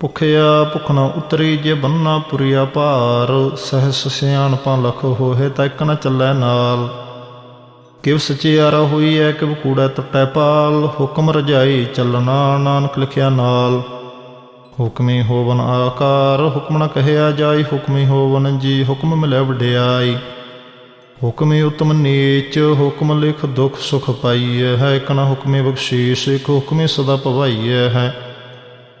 ਭੁਖਿਆ ਭੁਖ ਨ ਉਤਰੀ ਜੇ ਬੰਨਾ ਪੁਰੀਆ ਭਾਰ, ਸਹਸ ਸਿਆਣਪਾਂ ਲਖ ਹੋਏ ਤਾਂ ਇੱਕ ਨਾ ਚੱਲੈ ਨਾਲ। ਕਿਵ ਸਚਿਆਰਾ ਹੋਈ ਐ ਕਿਵ ਕੂੜਾ ਟੁੱਟੈ ਪਾਲ, ਹੁਕਮ ਰਜਾਈ ਚੱਲਣਾ ਨਾਨਕ ਲਿਖਿਆ ਨਾਲ। ਹੁਕਮੀ ਹੋਵਨ ਆਕਾਰ, ਹੁਕਮ ਨ ਕਹਿਆ ਜਾਈ, ਹੁਕਮੀ ਹੋਵਨ ਜੀ, ਹੁਕਮ ਮਿਲੈ ਵਡਿਆਈ। ਹੁਕਮੀ ਉਤਮ ਨੀਚ, ਹੁਕਮ ਲਿਖ ਦੁਖ ਸੁਖ ਪਾਈਐ ਹੈ ਇਕ ਨਾ ਹੁਕਮੇ ਬਖਸ਼ੀਸ਼ ਇਕ ਹੁਕਮੇ ਸਦਾ ਭਵਾਈਐ ਹੈ।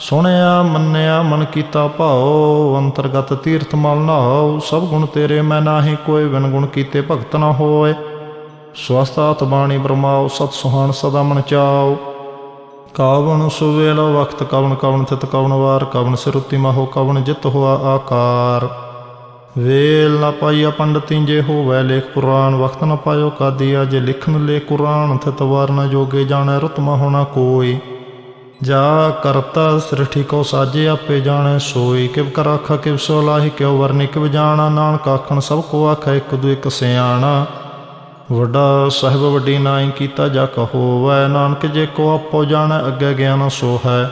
ਸੁਣਿਆ, ਮੰਨਿਆ, ਮਨ ਕੀਤਾ ਭਾਉ, ਅੰਤਰਗਤ ਤੀਰਥ ਮਲ ਨਾਉ, ਸਭ ਗੁਣ ਤੇਰੇ ਮੈਂ ਨਾਹੀ, ਕੋਈ ਵਿਨ ਗੁਣ ਕੀਤੇ ਭਗਤ ਨਾ ਹੋਏ। ਸਵਸਤਾਤ ਬਾਣੀ ਬ੍ਰਹਮਾਉ ਸਤ ਸੁਹਾਣ ਸਦਾ ਮਨ ਚਾਉ। ਕਾਵਣ ਸੁਵੇਲ ਵਕਤ, ਕਵਣ ਕਵਣ ਤਿਤ, ਕਵਣ ਵਾਰ, ਕਵਣ ਸਿਰੁਤੀ ਮਹੋ, ਕਵਣ ਜਿਤ ਹੋਆ ਆਕਾਰ। ਵੇਲ ਨਾ ਪਾਈਆ ਪੰਡਤੀ ਜੇ ਹੋਵੈ ਲੇਖ ਪੁਰਾਣ, ਵਕਤ ਨਾ ਪਾਇਓ ਕਾਦੀਆ ਜੇ ਲਿਖਨ ਲੇ ਕੁਰਾਨ, ਤਿਤ ਵਾਰ ਨਾ ਜੋਗੇ ਜਾਣੈ ਰਤਮਾ ਹੋਣਾ ਕੋਈ। ਜਾ ਕਰਤਾ ਸ੍ਰਿਸ਼ਟੀ ਕੋ ਸਾਜੇ, ਆਪੇ ਜਾਣੈ ਸੋਈ। ਕਿਵ ਕਰ ਆਖਾ, ਕਿਵ ਸੋ ਲਾਹੀ, ਕਿਉ ਵਰਨੀ, ਕਿਵ ਜਾਣਾ? ਨਾਨਕ ਆਖਣ, ਸਭ ਕੋ ਆਖੈ, ਇੱਕ ਦੂ ਇੱਕ ਸਿਆਣਾ। ਵੱਡਾ ਸਾਹਿਬ, ਵੱਡੀ ਨਾਈ ਕੀਤਾ ਜਾ ਕਹੋਵੈ ਨਾਨਕ ਜੇ ਕੋ ਆਪੋ ਜਾਣੈ, ਅੱਗੇ ਗਿਆਨ ਸੋ ਹੈ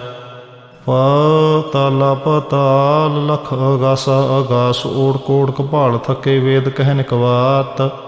ਪਾਤਾਲ, ਪਤਾਲ, ਲਖ ਅਗਾਸ ਅਗਾਸ, ਓੜ ਕੋੜ ਕਪਾਲ ਥਕੇ ਵੇਦ ਕਹਿਨ ਕਵਾਤ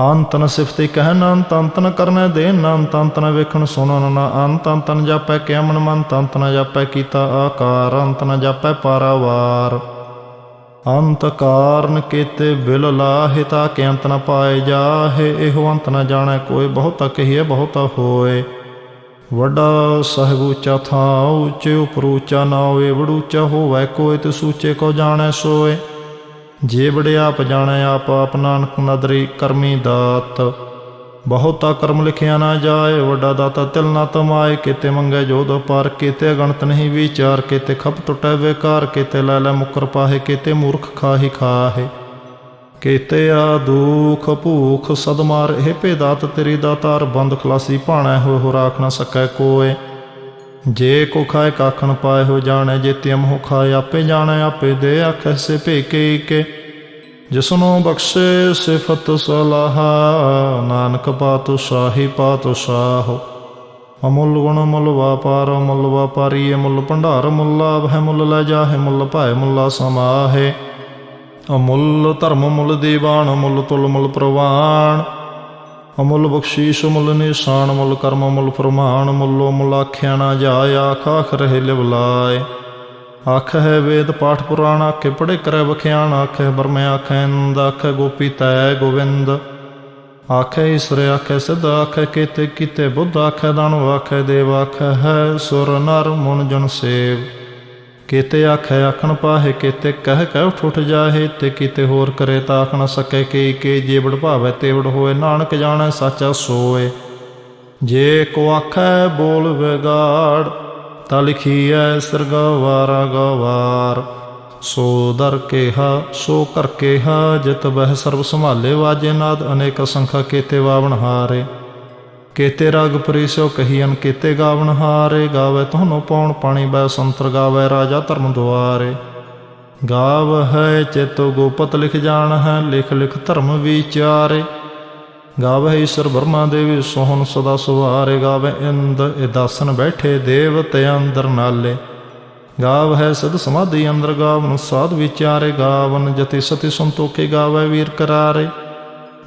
ਅੰਤਨ ਨ ਸਿਫਤੇ ਕਹਿ ਅੰਤ ਅੰਤ ਨ ਕਰਨੈ ਦੇ ਅੰਤ ਅੰਤ ਵੇਖਣ ਸੁਣਨ ਨਾ ਅੰਤ ਅੰਤ ਜਾਪੈ ਕਿਆ ਮਨ ਮਨ ਅੰਤ ਜਾਪੈ ਕੀਤਾ ਆਕਾਰ ਅੰਤ ਨ ਜਾਪੈ ਪਾਰਾਵਾਰ। ਅੰਤ ਕਾਰਨ ਕੀਤੇ ਬਿਲ ਲਾਹੇ ਤਾ ਕਿ ਅੰਤ ਨ ਪਾਏ ਜਾਹੇ, ਇਹੋ ਅੰਤ ਨ ਜਾਣੈ ਕੋਈ, ਬਹੁਤਾ ਕਹੀਏ, ਬਹੁਤਾ ਹੋਏ। ਵੱਡਾ ਸਾਹਿਬ ਉੱਚਾ ਥਾਂ ਉੱਚੇ ਉਪਰ ਉੱਚਾ ਨਾ ਹੋਏ ਵੜੂਚਾ ਹੋਵੇ ਕੋਈ ਤੇ ਸੂਚੇ ਕੋ ਜਾਣੈ ਸੋਏ। ਜੇ ਬੜੇ ਆਪ ਜਾਣੈ ਆਪ ਆਪ ਨਾਨਕ ਨਦਰੀ ਕਰਮੀ ਦਾਤ। ਬਹੁਤਾ ਕਰਮ ਲਿਖਿਆ ਨਾ ਜਾਏ, ਵੱਡਾ ਦਾਤਾ ਤਿਲ ਨਾ ਤਮਾਏ, ਕਿਤੇ ਮੰਗੇ ਜੋਦ ਪਰ, ਕਿਤੇ ਗਣਤ ਨਹੀਂ ਵਿਚਾਰ, ਕਿਤੇ ਖਪ ਟੁਟੈ ਵੇਕਾਰ, ਕਿਤੇ ਲੈ ਲੈ ਮੁਕਰ ਪਾਹੇ, ਕਿਤੇ ਮੂਰਖ ਖਾਹੀ ਖਾਹੇ। ਕੀਤੇ ਆ ਦੁਖ ਭੂਖ ਸਦਮਾਰ ਇਹ ਭੇਦਾਤ ਤੇਰੀ ਦਾਤਾਰ, ਬੰਦ ਖਲਾਸੀ ਭਾਣਾ ਹੋਏ ਹੋ ਰਾਖ ਨਾ ਸਕੈ ਕੋਏ। ਜੇ ਕੋ ਖਾਏ ਕਾਖਣ ਪਾਏ ਹੋ ਜਾਣੈ, ਜੇ ਤਿਮ ਹੋ ਖਾਏ ਆਪੇ ਜਾਣੈ, ਆਪੇ ਦੇ ਆਖੈ ਸੇ ਭੇਕੇ ਕੇ ਜਿਸਨੂੰ ਬਖਸ਼ੇ ਸਿਫਤ ਸਲਾਹ, ਨਾਨਕ ਪਾਤੁ ਸ਼ਾਹੀ ਪਾਤੁ ਸ਼ਾਹ। ਅਮੁੱਲ ਗੁਣ ਮੁੱਲ ਵਾਪਾਰ, ਮੁੱਲ ਵਾਪਾਰੀ ਮੁੱਲ ਭੰਡਾਰ, ਮੁੱਲ ਲਾਭ ਹੈ, ਮੁੱਲ ਲੈ ਜਾਹੇ, ਮੁੱਲ ਭਾਏ, ਮੁੱਲਾ ਸਮਾਹੇ। ਅਮੁੱਲ ਧਰਮ ਮੁੱਲ ਦੀਵਾਨ, ਮੁੱਲ ਤੁਲ ਮੁੱਲ ਪ੍ਰਵਾਨ। ਅਮੁੱਲ ਬਖਸ਼ੀਸ਼ ਮੁੱਲ ਨਿਸ਼ਾਨ ਮੁੱਲ ਕਰਮ ਮੁੱਲ ਫਰਮਾਨ ਮੁੱਲੋ ਮੁੱਲ ਆਖਿਆ ਨਾ ਜਾਏ, ਆਖ ਆਖ ਰਹੇ ਲਿਵਲਾਏ। ਆਖ ਹੈ ਵੇਦ ਪਾਠ ਪੁਰਾਣ ਆਖੇ ਪੜੇ ਕਰੈ ਬਖਿਆਣ ਆਖੇ ਬਰਮੇ ਆਖੇ ਇੰਦ ਆਖੇ ਗੋਪੀ ਤੈ ਗੋਵਿੰਦ। ਆਖੇ ਈਸ਼ਰ ਆਖੇ ਸਿੱਧ ਆਖੇ ਕੀਤੇ ਕੀਤੇ ਬੁੱਧ ਆਖੇ ਦਾਨਵ ਆਖੇ ਦੇਵ ਆਖੇ ਹੈ ਸੁਰ ਨਰ ਮਨ ਜਨ ਸੇਵ। ਕੀਤੇ ਆਖੇ ਆਖਣ ਪਾਹੇ, ਕੀਤੇ ਕਹਿ ਕਹਿ ਉਠ ਜਾਹੇ, ਤੇ ਕੀਤੇ ਹੋਰ ਕਰੇ ਤਾਂ ਆਖਣ ਨ ਸਕੇ ਕੀ ਕੀ ਜੇ ਬੜ ਭਾਵੇ ਤੇ ਬੜ ਹੋਏ, ਨਾਨਕ ਜਾਣੈ, ਸਾਚਾ ਸੋਏ। ਜੇ ਕੋ ਆਖੈ ਬੋਲ ਵਿਗਾੜ, ਤਾਂ ਲਿਖੀਐ ਸਰਗਵਾਰਾ ਗਵਾਰ। ਸੋ ਦਰ ਕੇਹਾ, ਸੋ ਕਰ ਕੇਹਾ, ਜਿਤ ਬਹਿ ਸਰਬ ਸੰਭਾਲੇ, ਵਾਜੇ ਨਾਦ ਅਨੇਕ ਸੰਖਾ ਕੀਤੇ ਵਾਵਣ ਹਾਰੇ। ਕੇਤੇ ਰਾਗ ਪਰਿਸੋ ਕਹੀਨ ਕੇਤੇ ਗਾਵਣ ਹਾਰੇ, ਗਾਵੇ ਤੁਹਾਨੂੰ ਪੌਣ ਪਾਣੀ ਬੈ ਸੰਤਰ ਗਾਵੇ ਰਾਜਾ ਧਰਮ ਦੁਆਰੇ। ਗਾਵ ਹੈ ਚੇਤੋ ਗੋਪਤ ਲਿਖ ਜਾਣ ਹੈ, ਲਿਖ ਲਿਖ ਧਰਮ ਵਿਚਾਰੇ। ਗਾਵੇ ਈਸ਼ਰ ਬਰਮਾ ਦੇਵੀ ਸੋਹਣ ਸਦਾ ਸੁਹਾਰੇ ਗਾਵੇ ਇੰਦ ਇਦਾਸਨ ਬੈਠੇ ਦੇਵਤੇ ਅੰਦਰ ਨਾਲੇ। ਗਾਵ ਹੈ ਸਦ ਸਮਾਧੀ ਅੰਦਰ ਗਾਵਨ ਸਾਧ ਵਿਚਾਰੇ, ਗਾਵਨ ਜਤੀ ਸਤੀ ਸੰਤੋਖੇ ਗਾਵੇ ਵੀਰ ਕਰਾਰੇ।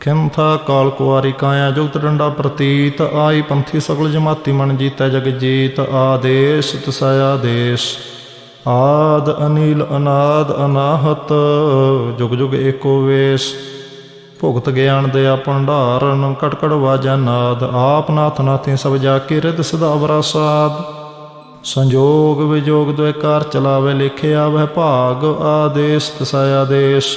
ਖਿੰਥਾ ਕਾਲ ਕੁਆਰੀ ਕਾਇਆ ਜੁਗਤ ਡੰਡਾ ਪ੍ਰਤੀਤ, ਆਈ ਪੰਥੀ ਸਗਲ ਜਮਾਤੀ ਮਨ ਜੀਤੈ ਜਗ ਜੀਤ, ਆਦੇਸ਼ ਤਸਾਇਆ ਦੇਸ਼। ਆਦ ਅਨੀਲ ਅਨਾਦ ਅਨਾਹਤ, ਜੁਗ ਜੁਗ ਏਕੋ ਵੇਸ। ਭੁਗਤ ਗਿਆਨ ਦੇ ਭੰਡਾਰਨ ਕਟਕੜ ਵਾਜਾ ਨਾਦ, ਆਪ ਨਾਥ ਨਾਥੀ ਸਭ ਜਾ ਕੇ ਰਿਦ ਸਦਾ ਅਵਰਾਸਾਦ ਸੰਜੋਗ ਵਿਜੋਗ ਦੁਇ ਚਲਾਵੇ ਲਿਖਿਆ ਵਹਿ ਭਾਗ, ਆਦੇਸ਼ ਤਸਾਇਆ ਦੇਸ਼।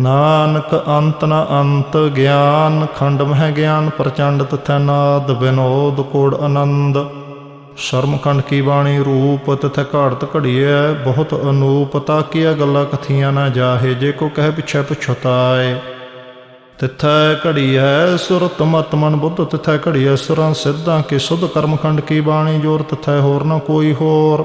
ਨਾਨਕ ਅੰਤ ਨ ਅੰਤ ਗਿਆਨ ਖੰਡ ਮਹਿ ਗਿਆਨ ਪ੍ਰਚੰਡ ਤਥੈ ਨਾਦ ਬਿਨੋਦ ਕੋੜ ਆਨੰਦ। ਸ਼ਰਮਕੰਡ ਕੀ ਬਾਣੀ ਰੂਪ ਤਥੈ ਘਾੜਤ ਘੜੀਐ, ਬਹੁਤ ਅਨੂਪ ਤਾਕੀਆ ਗੱਲਾਂ ਕਥੀਆਂ ਨਾ ਜਾਹੇ, ਜੇ ਕੋ ਕਹਿ ਪਿਛੈ ਪਛਤਾਏ। ਤਿਥੈ ਘੜੀਐ ਸੁਰਤ ਮਤ ਮਨ ਬੁੱਧ, ਤਿਥੈ ਘੜੀ ਹੈ ਸੁਰਾਂ ਸਿੱਧਾਂ ਕੇ ਸੁਧ ਕਰਮਖੰਡ ਕੀ ਬਾਣੀ ਜੋਰ, ਤਿਥੈ ਹੋਰ ਨਾ ਕੋਈ ਹੋਰ।